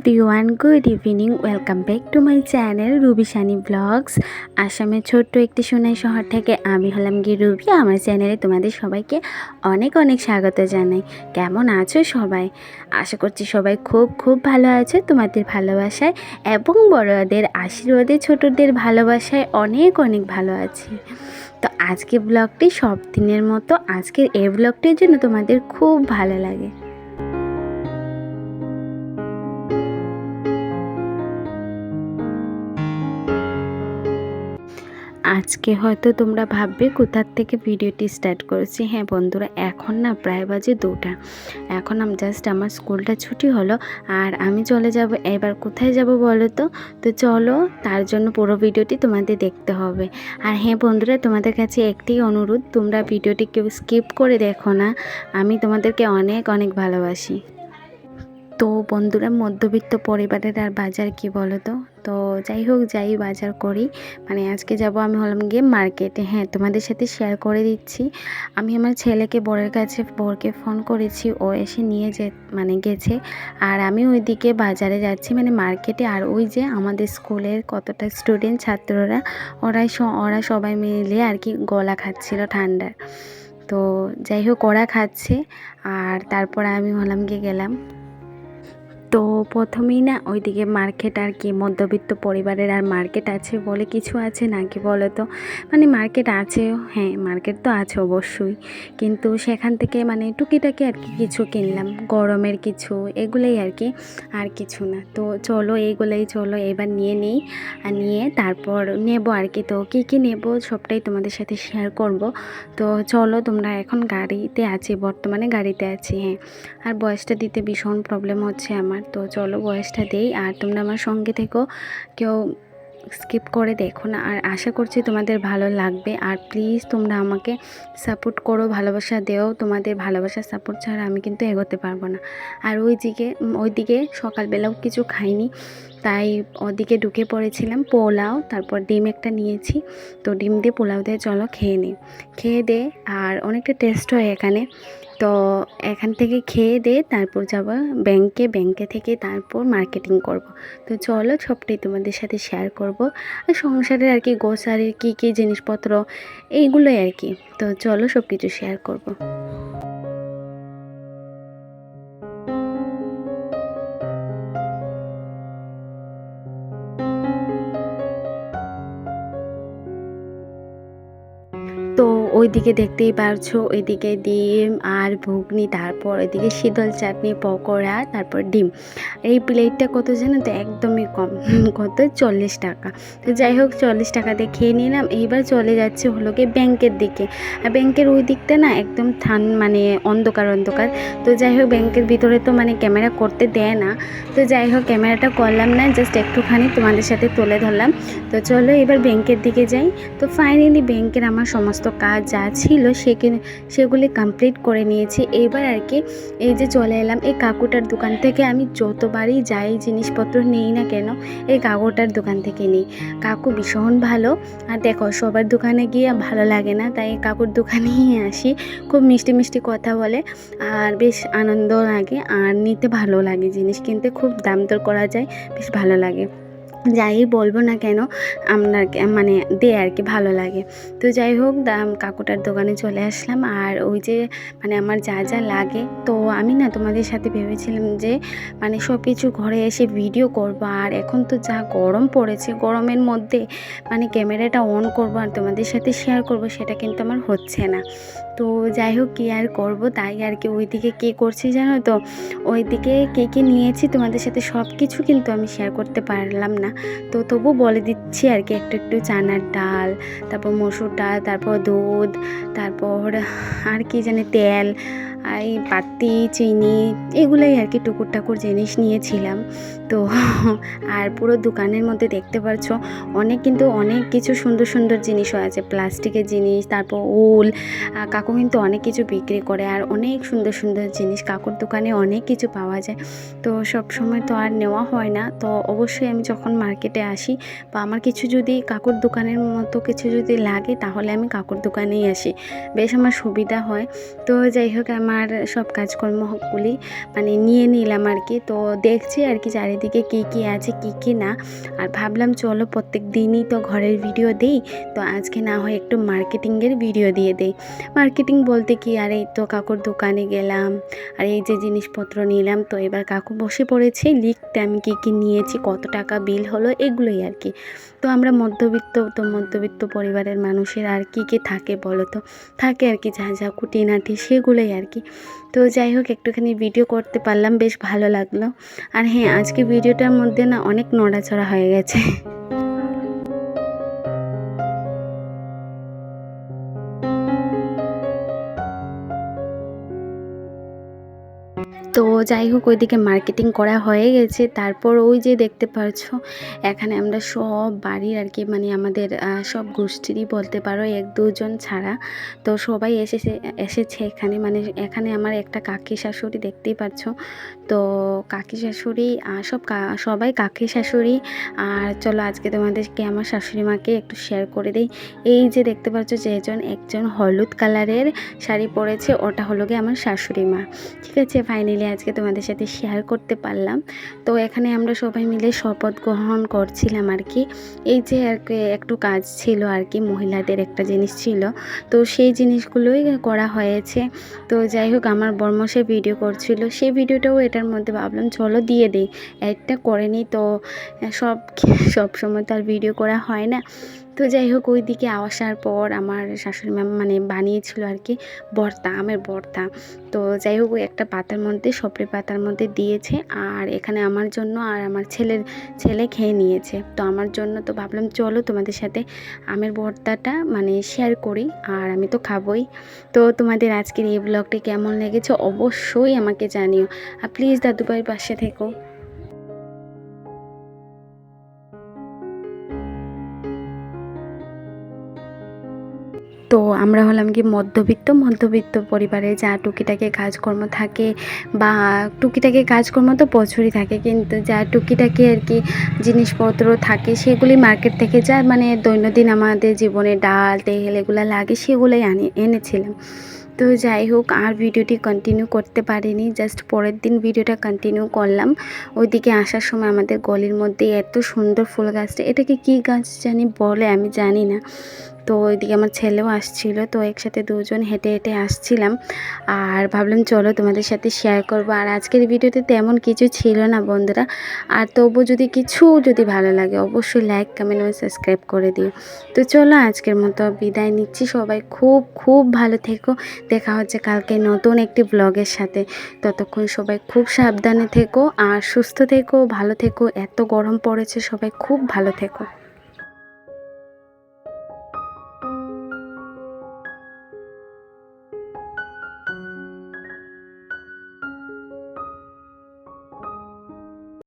Everyone good evening welcome back to my channel Ruby Sunny blogs আসামের ছোট্ট একটি সোনাই শহর থেকে আমি হলাম গিয়ে রুবি আমার চ্যানেলে তোমাদের সবাইকে অনেক অনেক স্বাগত জানাই। কেমন আছো সবাই? আশা করছি সবাই খুব খুব ভালো আছো। তোমাদের ভালোবাসায় এবং বড়দের আশীর্বাদে ছোটদের ভালোবাসায় অনেক অনেক ভালো আছি। তো আজকে ব্লগটি সব দিনের মতো, আজকের এই ব্লগটির জন্য তোমাদের খুব ভালো লাগে। আজকে হয়তো তোমরা ভাববে কোথার থেকে ভিডিওটি স্টার্ট করেছি। হ্যাঁ বন্ধুরা, এখন না প্রায় বাজে দুটা। এখন আমি জাস্ট আমার স্কুলটা ছুটি হলো, আর আমি চলে যাব। এবার কোথায় যাব বলো তো? তো চলো, তার জন্য পুরো ভিডিওটি তোমাদের দেখতে হবে। আর হ্যাঁ বন্ধুরা, তোমাদের কাছে একটি অনুরোধ, তোমরা ভিডিওটি কেউ স্কিপ করে দেখো না। আমি তোমাদেরকে অনেক অনেক ভালোবাসি। তো বন্ধুরা, মধ্যবিত্ত পরিবারের আর বাজার কি বলো তো তো যাই হোক, যাই বাজার করি। মানে আজকে যাব আমি হলাম গিয়ে মার্কেটে হ্যাঁ তোমাদের সাথে শেয়ার করে দিচ্ছি। আমি আমার ছেলেকে বরের কাছে, বরকে ফোন করেছি। ও এসে নিয়ে যে মানে গেছে। আর আমি ওইদিকে বাজারে যাচ্ছি। মানে মার্কেটে আর ওই যে আমাদের স্কুলের কতটা স্টুডেন্ট ছাত্ররা, ওরাই ওরা সবাই মিলে আর কি গলা খাচ্ছিল ঠান্ডার। তো যাই হোক, ওরা খাচ্ছে। আর তারপরে আমি হলাম গিয়ে গেলাম। তো প্রথমেই না ওইদিকে মার্কেট আর কি মধ্যবিত্ত পরিবারের আর মার্কেট আছে বলে কিছু আছে নাকি বলো তো? মানে মার্কেট আছে হ্যাঁ মার্কেট তো আছে অবশ্যই। কিন্তু সেখান থেকে মানে টুকিটাকি আর কি কিছু কিনলাম, গরমের কিছু, এগুলোই আর কি, আর কিছু না। তো চলো এইগুলোই চলো এবার নিয়ে নিই আর নিয়ে তারপর নেব আর কি। তো কী কী নেব সবটাই তোমাদের সাথে শেয়ার করব। তো চলো তোমরা এখন গাড়িতে আছি, বর্তমানে গাড়িতে আছি হ্যাঁ। আর বয়সটা দিতে ভীষণ প্রবলেম হচ্ছে আমার। তো চলো বয়সটা দেই। আর তোমরা আমার সঙ্গে থেকো। কেউ স্কিপ করে দেখো না। আর আশা করছি তোমাদের ভালো লাগবে। আর প্লিজ তোমরা আমাকে সাপোর্ট করো, ভালোবাসা দেও। তোমাদের ভালোবাসা সাপোর্ট ছাড়া আমি কিন্তু এগোতে পারব না। আর ওই দিকে ওইদিকে সকালবেলাও কিছু খাইনি। তাই ওদিকে ঢুকে পড়েছিলাম, পোলাও, তারপর ডিম একটা নিয়েছি। তো ডিম দিয়ে পোলাও দিয়ে চলো খেয়ে নিই খেয়ে দে, আর অনেকটা টেস্ট হয় এখানে। তো এখান থেকে খেয়ে দে, তারপর যাব ব্যাংকে ব্যাংকে থেকে তারপর মার্কেটিং করব। তো চলো সবটাই তোমাদের সাথে শেয়ার করব। আর সংসারের আর কি গোসারের কী কী জিনিসপত্র, এইগুলোই আর কি। তো চলো সব কিছু শেয়ার করব। ওইদিকে দেখতেই পারছ, ওইদিকে ডিম আর ঘুগনি, তারপর ওইদিকে শীতল চাটনি, পকোড়া, তারপর ডিম। এই প্লেটটা কত জানো তো? একদমই কম, কত? চল্লিশ টাকা। তো যাই হোক, চল্লিশ টাকা দিয়ে খেয়ে নিলাম। এইবার চলে যাচ্ছে হলো কি ব্যাংকের দিকে। আর ব্যাংকের ওই দিকটা না একদম থান মানে অন্ধকার অন্ধকার। তো যাই হোক, ব্যাংকের ভিতরে তো মানে ক্যামেরা করতে দেয় না। তো যাই হোক, ক্যামেরাটা করলাম না, জাস্ট একটুখানি তোমাদের সাথে তুলে ধরলাম। তো চলো এবার ব্যাংকের দিকে যাই। তো ফাইনালি ব্যাংকের আমার সমস্ত কাজ যা ছিল সে সেগুলি কমপ্লিট করে নিয়েছি। এবার আর কি এই যে চলে এলাম, এই কাকুটার দোকান থেকে আমি যতবারই যাই জিনিসপত্র নেই না কেন, এই কাকুটার দোকান থেকে নিই। কাকু ভীষণ ভালো, আর দেখো সবার দোকানে গিয়ে ভালো লাগে না, তাই কাকুর দোকানেই আসি, খুব মিষ্টি মিষ্টি কথা বলে, আর বেশ আনন্দ লাগে, আর নিতে ভালো লাগে জিনিস, কিনতে খুব দাম দর করা যায়, বেশ ভালো লাগে। যাই বলব না কেন আপনার মানে দে আর কি ভালো লাগে। তো যাই হোক কাকুটার দোকানে চলে আসলাম। আর ওই যে মানে আমার যা যা লাগে, তো আমি না তোমাদের সাথে ভেবেছিলাম যে মানে সব কিছু ঘরে এসে ভিডিও করব। আর এখন তো যা গরম পড়েছে, গরমের মধ্যে মানে ক্যামেরাটা অন করব আর তোমাদের সাথে শেয়ার করব, সেটা কিন্তু আমার হচ্ছে না। তো যাই হোক কী আর করব, তাই আর কি। ওইদিকে কে করছি জানো তো? ওইদিকে কে কে নিয়েছি তোমাদের সাথে সব কিছু কিন্তু আমি শেয়ার করতে পারলাম না। তো তবু বলে দিচ্ছি আর কি, একটু একটু চানার ডাল, তারপর মসুর ডাল, তারপর দুধ তারপর আর কি জানি তেল এই পাতি চিনি, এগুলোই আর কি টুকুর টাকুর জিনিস নিয়েছিলাম। তো আর পুরো দোকানের মধ্যে দেখতে পাচ্ছ অনেক কিন্তু অনেক কিছু সুন্দর সুন্দর জিনিসও আছে। প্লাস্টিকের জিনিস, তারপর উল কাকু কিন্তু অনেক কিছু বিক্রি করে আর অনেক সুন্দর সুন্দর জিনিস কাকুর দোকানে অনেক কিছু পাওয়া যায়। তো সব সময় তো আর নেওয়া হয় না, তো অবশ্যই আমি যখন মার্কেটে আসি বা আমার কিছু যদি কাকুর দোকানের মতো কিছু যদি লাগে, তাহলে আমি কাকুর দোকানেই আসি। বেশ আমার সুবিধা হয়। তো যাই হোক, আমার আমার সব কাজকর্মগুলি মানে নিয়ে নিলাম আর কি। তো দেখছি আর কি চারিদিকে কী কী আছে, কী কী না। আর ভাবলাম চলো প্রত্যেক দিনই তো ঘরের ভিডিও দিই। তো আজকে না হয় একটু মার্কেটিংয়ের ভিডিও দিয়ে দেই। মার্কেটিং বলতে কি? আর এই তো কাকুর দোকানে গেলাম। আর এই যে জিনিসপত্র নিলাম। তো এবার কাকু বসে পড়েছে, লিখতে আমি কী কী নিয়েছি, কত টাকা বিল হলো, এগুলোই আর কি। তো আমরা মধ্যবিত্ত, তো মধ্যবিত্ত পরিবারের মানুষের আর কী কী থাকে বলো তো? থাকে আর কি যা যা কুটিনাটি সেগুলোই আর কি। তো যাই হোক, একটুখানি ভিডিও করতে পারলাম, বেশ ভালো লাগল। আর হ্যাঁ আজকে ভিডিওটার মধ্যে না অনেক নড়াচড়া হয়ে গেছে। যাই হোক, ওইদিকে মার্কেটিং করা হয়ে গেছে। তারপর ওই যে দেখতে পারছ এখানে আমরা সব বাড়ির আর কি মানে আমাদের সব গোষ্ঠীরই বলতে পারো, এক দুজন ছাড়া। তো সবাই এসেছে এসেছে এখানে। মানে এখানে আমার একটা কাকি শাশুড়ি দেখতেই পাচ্ছ। তো কাকি শাশুড়ি সব সবাই কাকি শাশুড়ি। আর চলো আজকে তোমাদেরকে, আমার শাশুড়ি মাকে একটু শেয়ার করে দিই। এই যে দেখতে পাচ্ছ যেজন একজন হলুদ কালারের শাড়ি পরেছে, ওটা হলো গিয়ে আমার শাশুড়ি মা। ঠিক আছে ফাইনালি আজকে তোমাদের সাথে শেয়ার করতে পারলাম। তো এখানে আমরা সবাই মিলে শপথ গ্রহণ করছিলাম আর কি। এই যে আর একটু কাজ ছিল আর কি, মহিলাদের একটা জিনিস ছিল। তো সেই জিনিসগুলোই করা হয়েছে। তো যাই হোক, আমার বর্মশে ভিডিও করছিল। সেই ভিডিওটাও এটার মধ্যে ভাবলাম, চলো দিয়ে দিই। একটা করে নিই, তো সব সব সময় তো আর ভিডিও করা হয় না। তো যাই হোক ওই দিকে আসার পর আমার শাশুড়ি ম্যাম মানে বানিয়েছিল আর কি ভর্তা আমের ভর্তা তো যাই হোক, ওই একটা পাতার মধ্যে সপরি পাতার মধ্যে দিয়েছে আর এখানে আমার জন্য আর আমার ছেলের ছেলে খেয়ে নিয়েছে। তো আমার জন্য তো ভাবলাম, চলো তোমাদের সাথে আমের ভর্তাটা মানে শেয়ার করি আর আমি তো খাবই। তো তোমাদের আজকের এই ব্লগটি কেমন লেগেছে অবশ্যই আমাকে জানিও। আর প্লিজ দাদুভাইয়ের পাশে থেকো। তো আমরা হলাম কি মধ্যবিত্ত মধ্যবিত্ত পরিবারে যা টুকিটাকে কাজকর্ম থাকে বা টুকিটাকে কাজকর্ম তো প্রচুরই থাকে, কিন্তু যা টুকিটাকে আর কি জিনিসপত্র থাকে সেগুলি মার্কেট থেকে যা মানে দৈনন্দিন আমাদের জীবনে ডাল, তেল এগুলো লাগে সেগুলোই আনি, এনেছিলাম। তো যাই হোক, আর ভিডিওটি কন্টিনিউ করতে পারিনি জাস্ট পরের দিন ভিডিওটা কন্টিনিউ করলাম। ওইদিকে আসার সময় আমাদের গলির মধ্যে এত সুন্দর ফুল গাছটা, এটাকে কী গাছ জানি বলে আমি জানি না। তো ওইদিকে আমার ছেলেও আসছিল, তো একসাথে দুজন হেঁটে হেঁটে আসছিলাম। আর ভাবলাম চলো তোমাদের সাথে শেয়ার করব। আর আজকের ভিডিওতে তেমন কিছু ছিল না বন্ধুরা। আর তবু যদি কিছু যদি ভালো লাগে, অবশ্যই লাইক কমেন্ট ও সাবস্ক্রাইব করে দিও। তো চলো আজকের মতো বিদায় নিচ্ছি। সবাই খুব খুব ভালো থেকো। দেখা হচ্ছে কালকে নতুন একটি ব্লগের সাথে। ততক্ষণ সবাই খুব সাবধানে থেকো আর সুস্থ থেকো, ভালো থেকো। এত গরম পড়েছে, সবাই খুব ভালো থেকো।